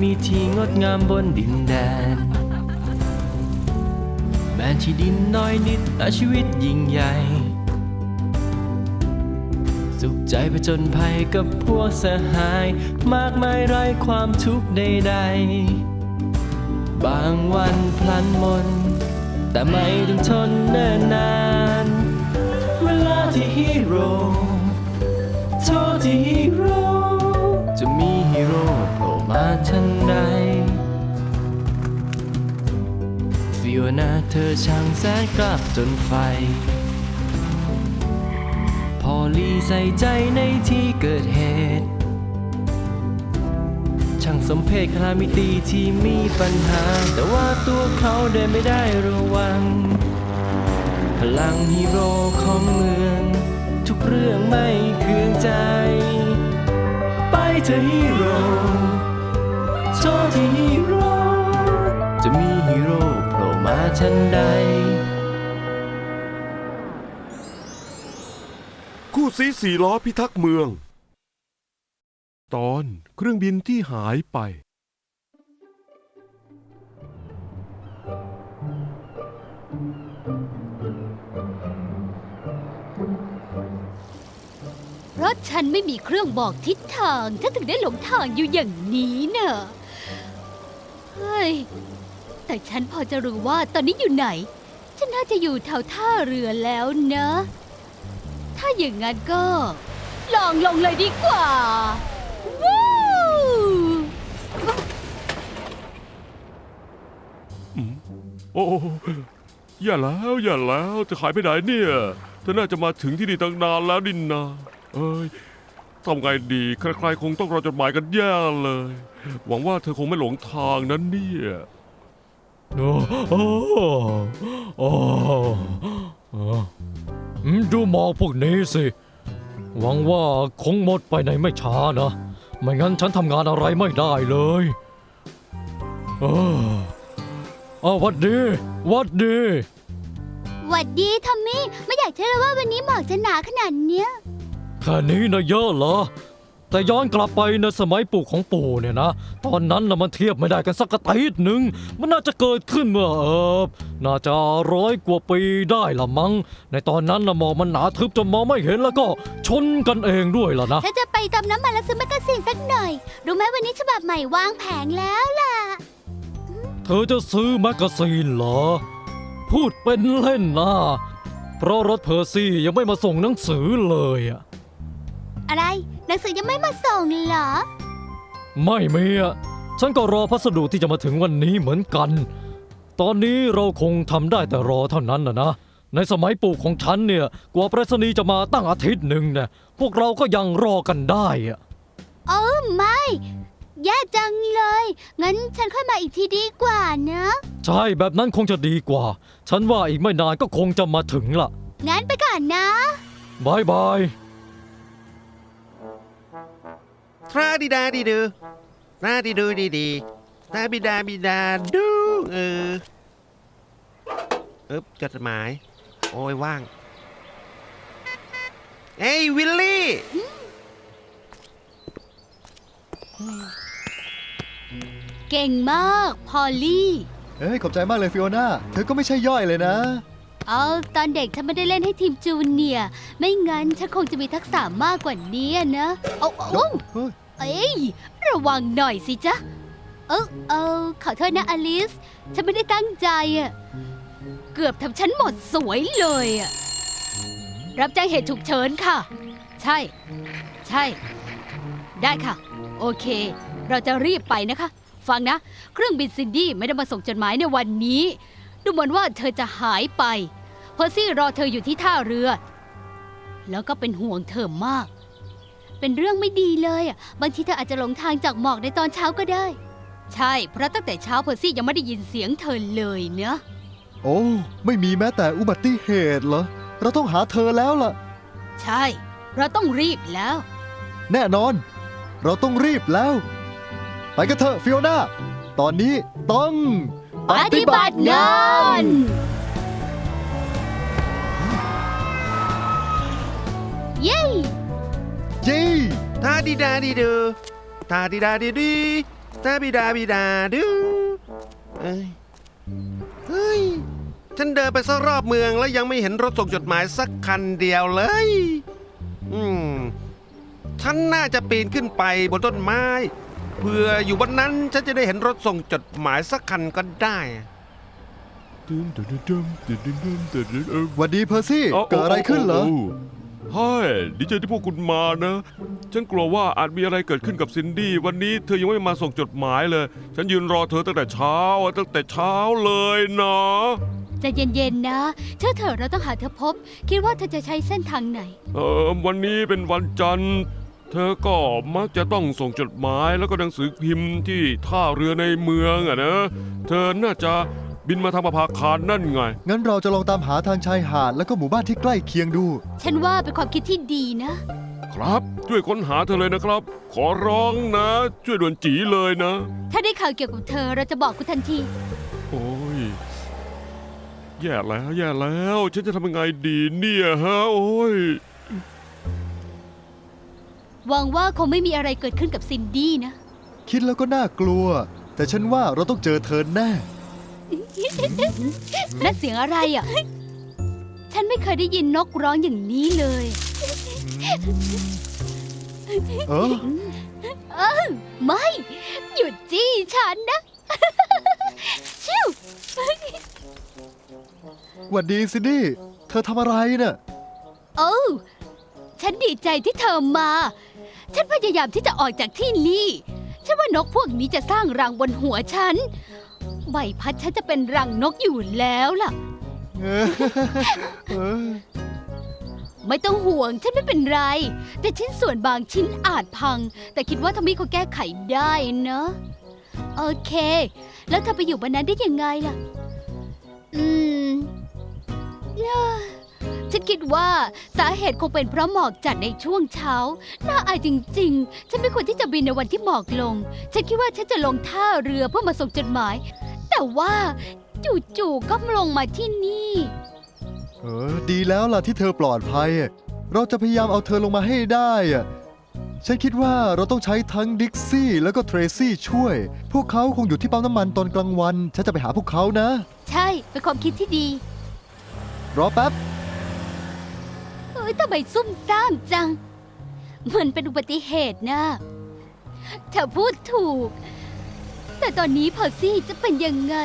มีที่งดงามบนดินแดน แม้ที่ดินน้อยนิดแต่ชีวิตยิ่งใหญ่ สุขใจผจญภัยกับพวกสหาย มากมายไร้ความทุกข์ใดๆ บางวันพลันมน แต่ไม่ต้องทนเนิ่นนาน เวลาที่ฮีโร่โทษที่ฮีโร่จะมีฮีโร่ มาทันใดฟิโอนาเธอช่างแสนกล้าจนไฟ พอลีใส่ใจในที่เกิดเหตุ ช่างสมเพศคลามิตีที่มีปัญหา แต่ว่าตัวเขาเดินไม่ได้ระวัง พลังฮีโร่ของเมือง ทุกเรื่องไม่เคืองใจ ไปเธอฮีโร่ โทษที่ฮีโร่จะมีฮีโร่โผล่มาทันใด คู่ซีสี่ล้อพิทักษ์เมือง ตอนเครื่องบินที่หายไป เพราะฉันไม่มีเครื่องบอกทิศทาง ฉันถึงได้หลงทางอยู่อย่างนี้เนอะ เฮ้ย แต่ฉันพอจะรู้ว่าตอนนี้อยู่ไหน ฉันน่าจะอยู่แถวท่าเรือแล้วนะ ถ้าอย่างนั้นก็ ลองลงเลยดีกว่า วู้โอ้อย่าแล้วอย่าแล้วจะขายไปไหนเนี่ยเธอน่าจะมาถึงที่นี่ตั้งนานแล้วดินนาเอ้ย ทำไงดีใครๆคงต้องรอจดหมายกันแย่เลย หวังว่าเธอคงไม่หลงทางนั้นเนี่ยโอ้โอ้โอ้อืมดูหมอกพวกนี้สิ หวังว่าคงหมดไปในไม่ช้านะ ไม่งั้นฉันทำงานอะไรไม่ได้เลยเออเอาหวัดดีหวัดดี หวัดดีทอมมี่ ไม่อยากเชื่อเลยว่าวันนี้หมอกจะหนาขนาดเนี้ย แค่นี้นะเยอะเหรอ แต่ย้อนกลับไปในสมัยปู่ของปู่เนี่ยนะ ตอนนั้นนะมันเทียบไม่ได้กันสักกระติดหนึ่ง มันน่าจะเกิดขึ้นเมื่อเออน่าจะร้อยกว่าปีได้ละมั้ง ในตอนนั้นนะหมอกมันหนาทึบจนมองไม่เห็นแล้วก็ชนกันเองด้วยล่ะนะฉันจะไปเติมน้ำมันแล้วซื้อแมกกาซีนสักหน่อย รู้ไหมวันนี้ฉบับใหม่วางแผงแล้วล่ะ เธอจะซื้อแมกกาซีนเหรอ พูดเป็นเล่นนะ เพราะรถเพอร์ซี่ยังไม่มาส่งหนังสือเลยอะ อะไร หนังสือยังไม่มาส่งเหรอ ไม่มีอะฉันก็รอพัสดุที่จะมาถึงวันนี้เหมือนกัน ตอนนี้เราคงทำได้แต่รอเท่านั้นนะนะ ในสมัยปู่ของฉันเนี่ย กว่าไปรษณีย์จะมาตั้งอาทิตย์หนึ่งเนี่ย พวกเราก็ยังรอกันได้อะโอ้ไม่ แย่จังเลย งั้นฉันค่อยมาอีกทีดีกว่านะ ใช่แบบนั้นคงจะดีกว่า ฉันว่าอีกไม่นานก็คงจะมาถึงละงั้นไปก่อนนะ บายบาย ทราดีดาดีดูทราดีดูดีดีทราบิดาบิดาดูเอออึ๊บจดหมาย โอ้ยว่าง เอ้ยวิลลี่ เก่งมาก พอลลี่ เอ้ยขอบใจมากเลยฟิโอนาเธอก็ไม่ใช่ย่อยเลยนะ เอาตอนเด็กฉันไม่ได้เล่นให้ทีมจูเนียร์ไม่งั้นฉันคงจะมีทักษะมากกว่านี้นะ เอาเอาเฮ้ย เอ้ย ระวังหน่อยสิจ๊ะ เออเออขอโทษนะอลิส ฉันไม่ได้ตั้งใจอะ เกือบทำฉันหมดสวยเลยอะ รับแจ้งเหตุฉุกเฉินค่ะ ใช่ ใช่ ได้ค่ะ โอเค เราจะรีบไปนะคะ ฟังนะ เครื่องบินซินดี้ไม่ได้มาส่งจดหมายในวันนี้ ดูเหมือนว่าเธอจะหายไป เพอร์ซี่รอเธออยู่ที่ท่าเรือ แล้วก็เป็นห่วงเธอมาก เป็นเรื่องไม่ดีเลยอะบางทีเธออาจจะหลงทางจากหมอกในตอนเช้าก็ได้ ใช่ เพราะตั้งแต่เช้าเพอร์ซี่ยังไม่ได้ยินเสียงเธอเลยเนะโอ้ไม่มีแม้แต่อุบัติเหตุเหรอ เราต้องหาเธอแล้วล่ะ ใช่ เราต้องรีบแล้ว แน่นอน เราต้องรีบแล้ว ไปกันเถอะฟิโอนาตอนนี้ต้องปฏิบัติงานเย้เย้ทราดีดาดีดูตาดีดาดีดีตาบิดาบิดาดูเอ้ยเฮ้ยฉันเดินไปสักรอบเมืองแล้วยังไม่เห็นรถส่งจดหมายสักคันเดียวเลย อืมฉันน่าจะปีนขึ้นไปบนต้นไม้ เพื่ออยู่บนนั้นฉันจะได้เห็นรถส่งจดหมายสักคันก็ได้วัดดีเพอร์ซี่ เกิดอะไรขึ้นเหรอ ใช่ดีใจที่พวกคุณมานะ ฉันกลัวว่าอาจมีอะไรเกิดขึ้นกับซินดี้วันนี้เธอยังไม่มาส่งจดหมายเลย ฉันยืนรอเธอตั้งแต่เช้าอะตั้งแต่เช้าเลยนะใจะเย็นๆนะ เชื่อเถอะเราต้องหาเธอพบ คิดว่าเธอจะใช้เส้นทางไหน เออวันนี้เป็นวันจันทร์ เธอก็มักจะต้องส่งจดหมายแล้วก็หนังสือพิมพ์ที่ท่าเรือในเมืองอะนะ เธอน่าจะ บินมาทางประภาคารนั่นไง งั้นเราจะลองตามหาทางชายหาดแล้วก็หมู่บ้านที่ใกล้เคียงดู ฉันว่าเป็นความคิดที่ดีนะ ครับ ช่วยค้นหาเธอเลยนะครับ ขอร้องนะ ช่วยด่วนจีเลยนะ ถ้าได้ข่าวเกี่ยวกับเธอเราจะบอกคุณทันที โอ้ย แย่แล้ว แย่แล้ว ฉันจะทำยังไงดีเนี่ยฮะ โอ้ย หวังว่าคงไม่มีอะไรเกิดขึ้นกับซินดี้นะ คิดแล้วก็น่ากลัว แต่ฉันว่าเราต้องเจอเธอแน่ นั่นเสียงอะไรอะ ฉันไม่เคยได้ยินนกร้องอย่างนี้เลย เออไม่ หยุดจี้ฉันนะ ชิวหวัดดีซินดี้เธอทำอะไรน่ะ โอ้วฉันดีใจที่เธอมา ฉันพยายามที่จะออกจากที่นี่ ฉันว่านกพวกนี้จะสร้างรังบนหัวฉัน ใบพัดฉันจะเป็นรังนกอยู่แล้วล่ะเออเออไม่ต้องห่วงฉันไม่เป็นไร แต่ชิ้นส่วนบางชิ้นอาจพัง แต่คิดว่าทอมมี่เขาแก้ไขได้นะ โอเค แล้วเธอไปอยู่บนนั้นได้ยังไงล่ะ อืมเอ้อฉันคิดว่าสาเหตุคงเป็นเพราะหมอกจัดในช่วงเช้า น่าอายจริง ๆ ฉันไม่ควรที่จะบินในวันที่หมอกลง ฉันคิดว่าฉันจะลงท่าเรือเพื่อมาส่งจดหมาย แต่ว่าจู่ๆก็ลงมาที่นี่ เออ ดีแล้วล่ะที่เธอปลอดภัย เราจะพยายามเอาเธอลงมาให้ได้อะฉันคิดว่าเราต้องใช้ทั้งดิกซี่แล้วก็เทรซี่ช่วย พวกเขาคงอยู่ที่ปั๊มน้ำมันตอนกลางวัน ฉันจะไปหาพวกเขานะ ใช่ เป็นความคิดที่ดี รอแป๊บ เอ้ยทำไมซุ่มซ่ามจัง มันเป็นอุบัติเหตุนะเธอพูดถูก แต่ตอนนี้พอร์ซี่จะเป็นยังไง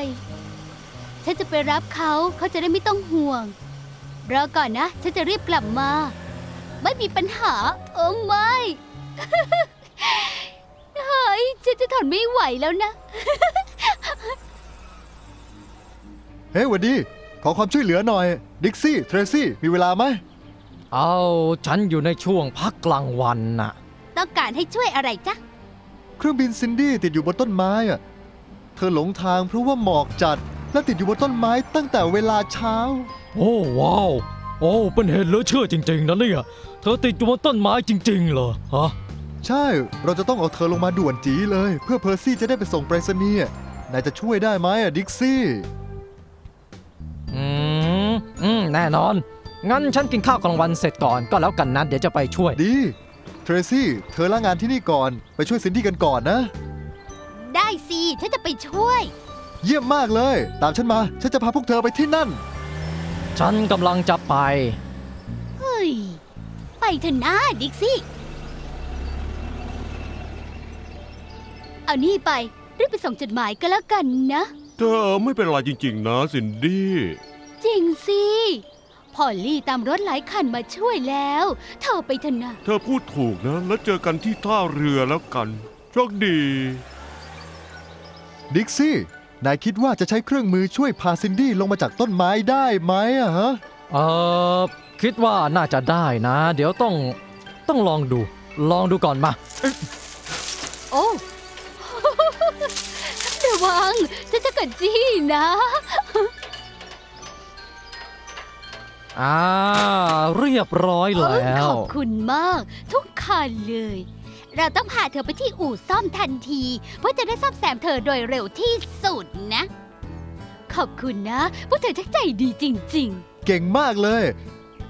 ฉันจะไปรับเขาเขาจะได้ไม่ต้องห่วง รอก่อนนะ ฉันจะรีบกลับมา ไม่มีปัญหา โอ้ไม่ เฮ้ย ฉันจะทนไม่ไหวแล้วนะ เฮ้ยหวัดดี ขอความช่วยเหลือหน่อย ดิกซี่ เทรซี่ มีเวลาไหม เอาฉันอยู่ในช่วงพักกลางวันน่ะ ต้องการให้ช่วยอะไรจ๊ะ เครื่องบินซินดี้ติดอยู่บนต้นไม้อะเธอหลงทางเพราะว่าหมอกจัด และติดอยู่บนต้นไม้ตั้งแต่เวลาเช้า โอ้ว้าว โอ้เป็นเหตุเหลือเชื่อจริง ๆนะเนี่ยเธอติดอยู่บนต้นไม้จริง ๆ เหรอฮะใช่ เราจะต้องเอาเธอลงมาด่วนจีเลย เพื่อเพอร์ซี่จะได้ไปส่งไปรษณีย์นายจะช่วยได้ไหมอะดิกซี่ อืมอืมแน่นอน งั้นฉันกินข้าวกลางวันเสร็จก่อนก็แล้วกันนะเดี๋ยวจะไปช่วย ดี เทรซี่ เธอลางานที่นี่ก่อน ไปช่วยซินดี้กันก่อนนะ ได้สิ ฉันจะไปช่วย เยี่ยมมากเลย ตามฉันมา ฉันจะพาพวกเธอไปที่นั่น ฉันกำลังจะไป เฮ้ย ไปเถอะนะดิกซี่ เอานี่ไป รีบไปส่งจดหมายก็แล้วกันนะ เธอไม่เป็นไรจริง ๆ นะซินดี้ จริงสิ พอลลี่ตามรถหลายคันมาช่วยแล้ว เธอไปเถอะนะเธอพูดถูกนะ แล้วเจอกันที่ท่าเรือแล้วกันโชคดี ดิกซี่ นายคิดว่าจะใช้เครื่องมือช่วยพาซินดี้ลงมาจากต้นไม้ได้ไหมอะฮะ เออคิดว่าน่าจะได้นะ เดี๋ยวต้อง ต้องลองดู ลองดูก่อนมา โอ้ ระวังฉันจะกัดจี้นะ อ่าเรียบร้อยแล้ขว อบคุณมาก ทุกคันเลย เราต้องพาเธอไปที่อู่ซ่อมทันที เพื่อจะได้ซ่อมแซมเธอโดยเร็วที่สุดนะ ขอบคุณนะ พวกเธอชักใจดีจริง เก่งมากเลย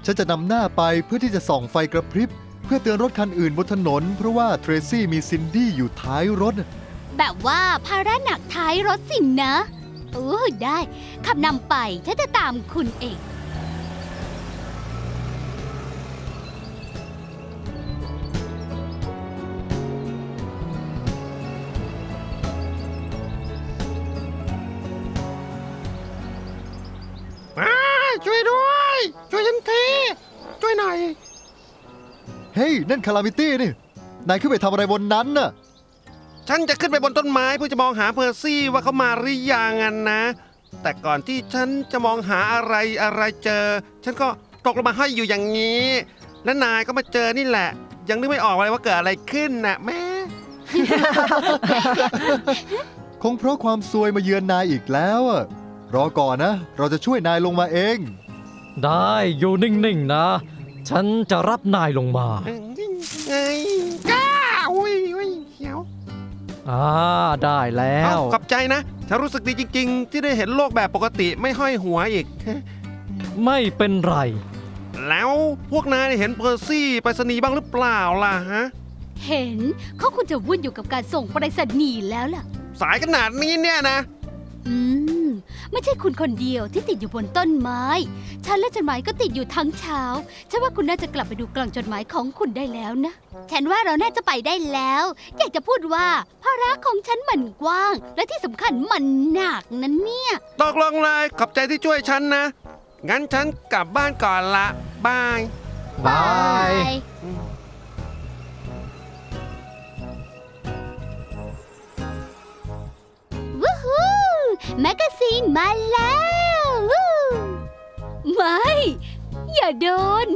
ฉันจะนำหน้าไปเพื่อที่จะส่องไฟกระพริบ เพื่อเตือนรถคันอื่นบนถนน เพราะว่าเทรซี่มีซินดี้อยู่ท้ายรถแบบว่าภาระหนักท้ายรถสินนะ โอ้ได้ขับนำไปฉันจะตามคุณเอง ช่วยด้วย ช่วยฉันทีช่วยหน่อย เฮ้ยนั่นคารามิตี้นี่ นายขึ้นไปทำอะไรบนนั้นน่ะ ฉันจะขึ้นไปบนต้นไม้เพื่อจะมองหาเพอร์ซี่ว่าเขามาหรือยังอะนะ แต่ก่อนที่ฉันจะมองหาอะไรอะไรเจอ ฉันก็ตกลงมาให้อยอยู่อย่างนี้ และนายก็มาเจอนี่แหละ ยังนึกไม่ออกเลยว่าเกิดอะไรขึ้นน่ะแม่ คงเพราะความซวยมาเยือนนายอีกแล้วอะ รอก่อนนะ เราจะช่วยนายลงมาเอง ได้อยู่นิ่งๆนะ ฉันจะรับนายลงมาเอ้ยก้าอุ้ยอุ้ยเขียวอ่าได้แล้เอ้าวขอบใจนะฉันรู้สึกดีจริง ๆ ที่ได้เห็นโลกแบบปกติไม่ห้อยหัวอีก ไม่เป็นไร แล้วพวกนายเห็นเพอร์ซี่ไปรษณีย์บ้างหรือเปล่าล่ะฮะ เห็นเขาควรจะวุ่นอยู่กับการส่งไปรษณีย์แล้วล่ะ สายขนาดนี้เนี่ยนะ อืม ไม่ใช่คุณคนเดียวที่ติดอยู่บนต้นไม้ ฉันและจดหมายก็ติดอยู่ทั้งเช้า ฉันว่าคุณน่าจะกลับไปดูกล่องจดหมายของคุณได้แล้วนะ ฉันว่าเราน่าจะไปได้แล้ว อยากจะพูดว่าภาระของฉันมันกว้าง และที่สำคัญมันหนักนั้นเนี่ย ตกลงเลย ขอบใจที่ช่วยฉันนะ งั้นฉันกลับบ้านก่อนละบาย บาย แมกกาซีนมาแล้ววู้ไม่ อย่าโดน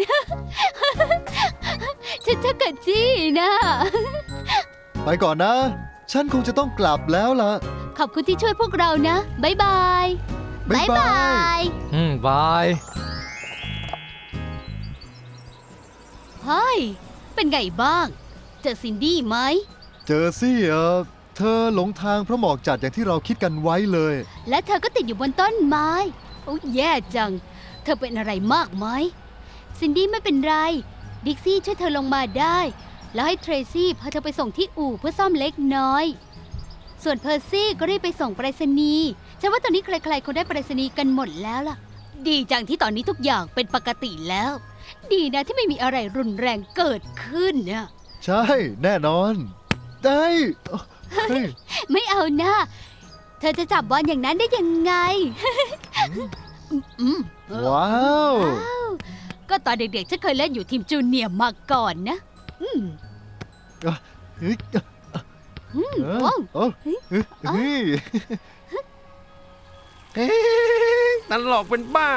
ฉันจะกะจี้นะ ไปก่อนนะ ฉันคงจะต้องกลับแล้วล่ะ ขอบคุณที่ช่วยพวกเรานะบายบายบ๊ายบายยอืมบายเฮ้ย เป็นไงบ้าง เจอซินดี้ไหม เจอสิเออ เธอหลงทางเพราะหมอกจัดอย่างที่เราคิดกันไว้เลย และเธอก็ติดอยู่บนต้นไม้ โอ้แย่จัง เธอเป็นอะไรมากไหมซินดี้ไม่เป็นไร ดิกซี่ช่วยเธอลงมาได้ แล้วให้เทรซี่พาเธอไปส่งที่อู่เพื่อซ่อมเล็กน้อย ส่วนเพอร์ซี่ก็รีบไปส่งไปรษณีย์ฉันว่าตอนนี้ใครๆคงได้ไปรษณีย์กันหมดแล้วล่ะ ดีจังที่ตอนนี้ทุกอย่างเป็นปกติแล้ว ดีนะที่ไม่มีอะไรรุนแรงเกิดขึ้นนะใช่ แน่นอน ได้ เฮ้ยไม่เอานะเธอจะจับบอลอย่างนั้นได้ยังไง อืมเออว้าวว้าวก็ตอนเด็กๆฉันเคยเล่นอยู่ทีมจูเนียร์มาก่อนนะ อืมเฮ้ยอืมเออว้าว เออเฮ้ยเฮ้ยเอ๊ะตลกเป็นบ้า